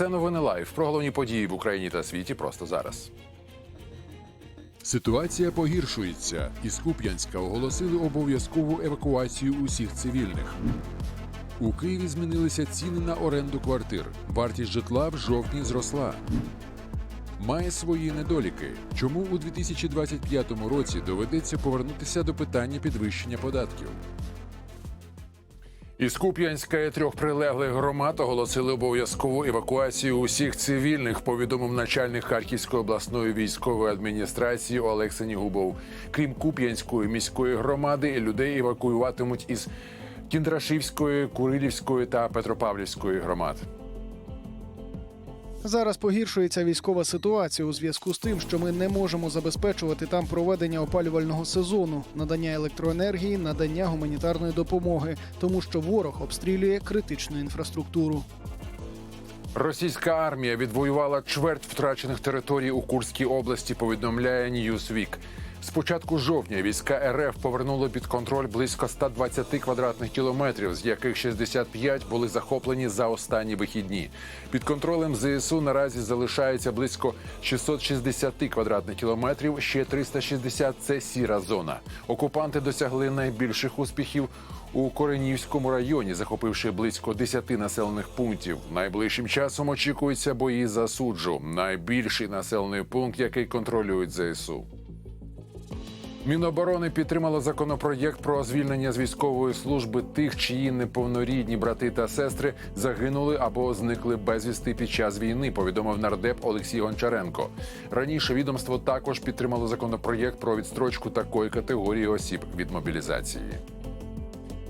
Це новини лайв про головні події в Україні та світі просто зараз. Ситуація погіршується. Із Куп'янська оголосили обов'язкову евакуацію усіх цивільних. У Києві змінилися ціни на оренду квартир. Вартість житла в жовтні зросла. Має свої недоліки. Чому у 2025 році доведеться повернутися до питання підвищення податків? Із Куп'янська і трьох прилеглих громад оголосили обов'язкову евакуацію усіх цивільних, повідомив начальник Харківської обласної військової адміністрації Олексій Губов. Крім Куп'янської міської громади, людей евакуюватимуть із Кіндрашівської, Курилівської та Петропавлівської громад. Зараз погіршується військова ситуація у зв'язку з тим, що ми не можемо забезпечувати там проведення опалювального сезону, надання електроенергії, надання гуманітарної допомоги, тому що ворог обстрілює критичну інфраструктуру. Російська армія відвоювала чверть втрачених територій у Курській області. Повідомляє Newsweek. З початку жовтня війська РФ повернули під контроль близько 120 квадратних кілометрів, з яких 65 були захоплені за останні вихідні. Під контролем ЗСУ наразі залишається близько 660 квадратних кілометрів. Ще 360 – це сіра зона. Окупанти досягли найбільших успіхів у Коренівському районі, захопивши близько 10 населених пунктів. Найближчим часом очікуються бої за суджу, найбільший населений пункт, який контролюють ЗСУ. Міноборони підтримало законопроєкт про звільнення з військової служби тих, чиї неповнорідні брати та сестри загинули або зникли безвісти під час війни. Повідомив нардеп Олексій Гончаренко. Раніше відомство також підтримало законопроєкт про відстрочку такої категорії осіб від мобілізації.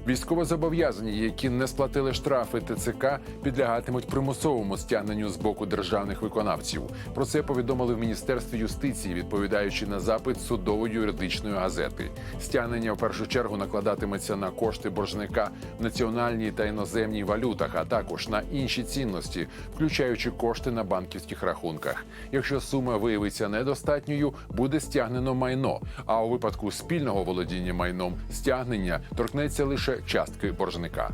Військовозобов'язані, які не сплатили штрафи ТЦК, підлягатимуть примусовому стягненню з боку державних виконавців. Про це повідомили в міністерстві юстиції, відповідаючи на запит судово-юридичної газети. Стягнення в першу чергу накладатиметься на кошти боржника в національній та іноземній валютах, а також на інші цінності, включаючи кошти на банківських рахунках. Якщо сума виявиться недостатньою, буде стягнено майно. А у випадку спільного володіння майном стягнення торкнеться лише частки боржника.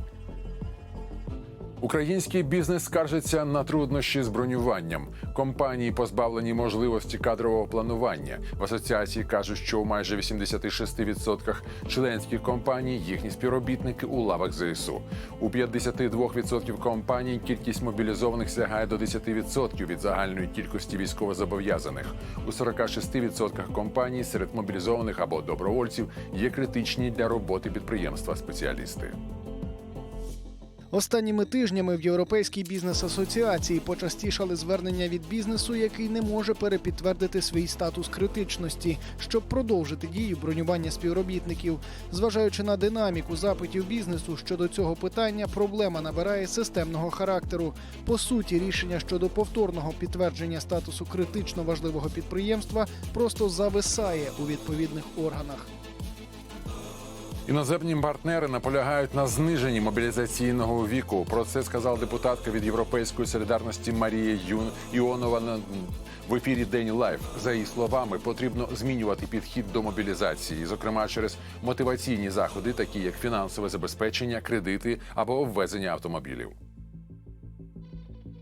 Український бізнес скаржиться на труднощі з бронюванням. Компанії позбавлені можливості кадрового планування. В асоціації кажуть, що у майже 86% членських компаній їхні співробітники у лавах ЗСУ. У 52% компаній кількість мобілізованих сягає до 10% від загальної кількості військовозобов'язаних. У 46% компаній серед мобілізованих або добровольців є критичні для роботи підприємства спеціалісти. Останніми тижнями в Європейській бізнес-асоціації почастішали звернення від бізнесу, який не може перепідтвердити свій статус критичності, щоб продовжити дію бронювання співробітників. Зважаючи на динаміку запитів бізнесу щодо цього питання, проблема набирає системного характеру. По суті, рішення щодо повторного підтвердження статусу критично важливого підприємства просто зависає у відповідних органах. Іноземні партнери наполягають на зниженні мобілізаційного віку. Про це сказала депутатка від Європейської солідарності Марія Юн Іонова на в ефірі День Лайф. За її словами, потрібно змінювати підхід до мобілізації, зокрема через мотиваційні заходи, такі як фінансове забезпечення, кредити або ввезення автомобілів.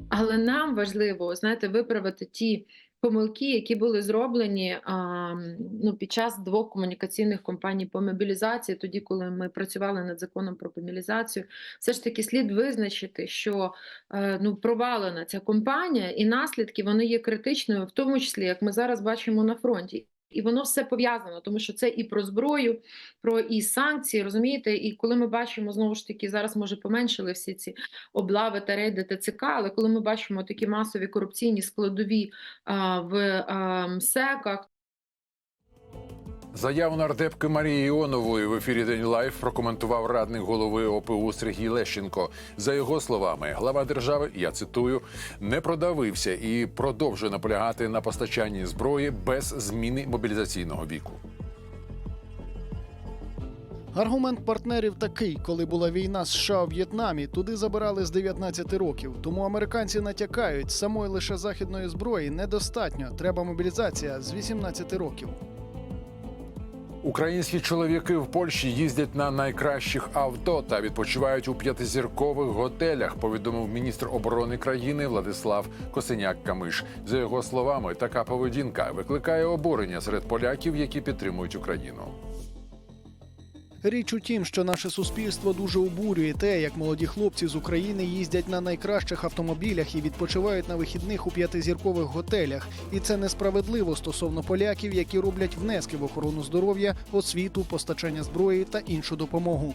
Але нам важливо знаєте, виправити ті помилки, які були зроблені а, ну, під час двох комунікаційних компаній по мобілізації, тоді, коли ми працювали над законом про мобілізацію, все ж таки слід визначити, що е, ну, провалена ця компанія і наслідки вони є критичними, в тому числі, як ми зараз бачимо на фронті. І воно все пов'язано, тому що це і про зброю, про і санкції, розумієте? І коли ми бачимо знову ж таки, зараз може поменшили всі ці облави та рейди ТЦК, але коли ми бачимо такі масові корупційні складові а, в а, МСЕКах, Заяву нардепки Марії Іонової в ефірі День Лайф прокоментував радник голови ОПУ Сергій Лещенко. За його словами, глава держави, я цитую, не продавився і продовжує наполягати на постачанні зброї без зміни мобілізаційного віку. Аргумент партнерів такий, коли була війна США у В'єтнамі, туди забирали з 19 років. Тому американці натякають, самої лише західної зброї недостатньо. Треба мобілізація з 18 років. Українські чоловіки в Польщі їздять на найкращих авто та відпочивають у п'ятизіркових готелях. Повідомив міністр оборони країни Владислав Косиняк-Камиш. За його словами, така поведінка викликає обурення серед поляків, які підтримують Україну. Річ у тім, що наше суспільство дуже обурює те, як молоді хлопці з України їздять на найкращих автомобілях і відпочивають на вихідних у п'ятизіркових готелях. І це несправедливо стосовно поляків, які роблять внески в охорону здоров'я, освіту, постачання зброї та іншу допомогу.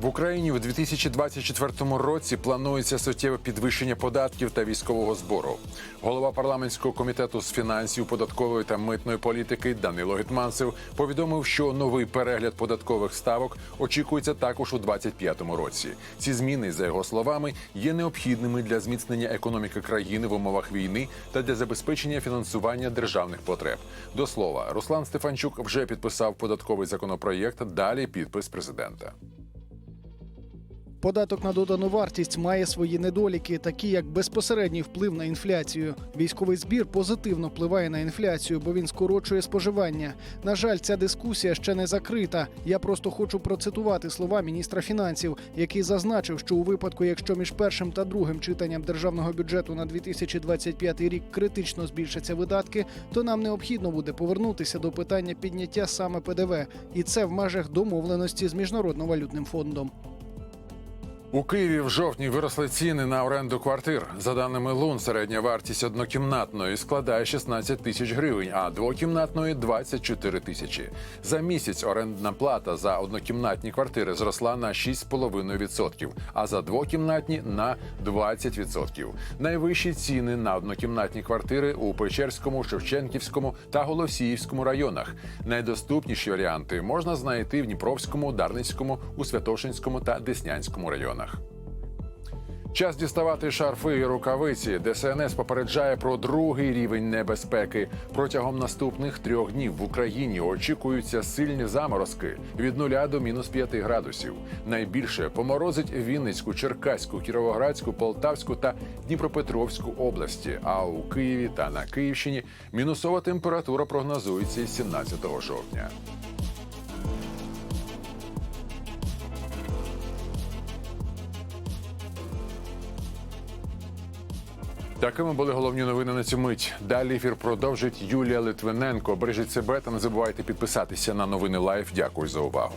В Україні в 2024 році планується суттєве підвищення податків та військового збору. Голова парламентського комітету з фінансів, податкової та митної політики Данило Гетманцев повідомив, що новий перегляд податкових ставок очікується також у 2025 році. Ці зміни, за його словами, є необхідними для зміцнення економіки країни в умовах війни та для забезпечення фінансування державних потреб. До слова, Руслан Стефанчук вже підписав податковий законопроєкт. Далі підпис президента. Податок на додану вартість має свої недоліки, такі як безпосередній вплив на інфляцію. Військовий збір позитивно впливає на інфляцію, бо він скорочує споживання. На жаль, ця дискусія ще не закрита. Я просто хочу процитувати слова міністра фінансів, який зазначив, що у випадку, якщо між першим та другим читанням державного бюджету на 2025 рік критично збільшаться видатки, то нам необхідно буде повернутися до питання підняття саме ПДВ, і це в межах домовленості з міжнародним валютним фондом. У Києві в жовтні виросли ціни на оренду квартир. За даними Лун, середня вартість однокімнатної складає 16 тисяч гривень, а двокімнатної 24 тисячі. За місяць орендна плата за однокімнатні квартири зросла на 6,5%, а за двокімнатні на 20%. Найвищі ціни на однокімнатні квартири у Печерському, Шевченківському та Голосіївському районах. Найдоступніші варіанти можна знайти в Дніпровському, Дарницькому, у Святошинському та Деснянському районах. Час діставати шарфи і рукавиці. ДСНС попереджає про другий рівень небезпеки. Протягом наступних трьох днів в Україні очікуються сильні заморозки від 0 до мінус 5 градусів. Найбільше поморозить Вінницьку, Черкаську, Кіровоградську, Полтавську та Дніпропетровську області. А у Києві та на Київщині мінусова температура прогнозується 17 жовтня. Такими були головні новини на цю мить. Далі ефір продовжить Юлія Литвиненко. Бережіть себе та не забувайте підписатися на новини Лайф. Дякую за увагу.